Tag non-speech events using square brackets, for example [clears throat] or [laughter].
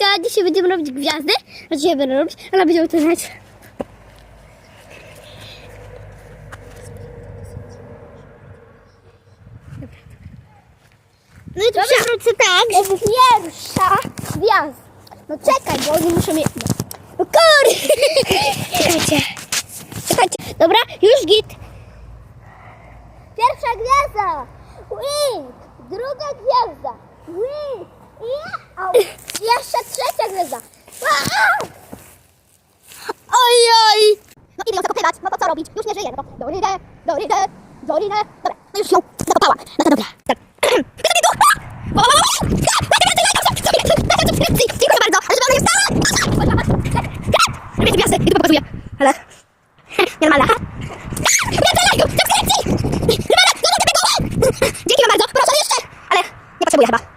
Hejka, dzisiaj będziemy robić gwiazdy. A dzisiaj będę robić, ale będziemy to znać. No i to przewrócę tak, pierwsza gwiazda. No czekaj, bo oni muszą mieć... No kurde! [laughs] Czekajcie. Czekajcie. Dobra, już git. Pierwsza gwiazda. Wing. Druga gwiazda. Wing. no to co robić? Już nie żyję, no to Dorinę, Dorinę, Dorinę. Dobra, no już ją zakopała. No to dobra, tak. [clears throat] Dziękuję bardzo, ale żeby ona nie wstała! Robię gwiazdy, i to pokazuję. Ale... [laughs] Normalna, ha? Dzięki wam bardzo, proszę jeszcze! Ale nie potrzebuję chyba.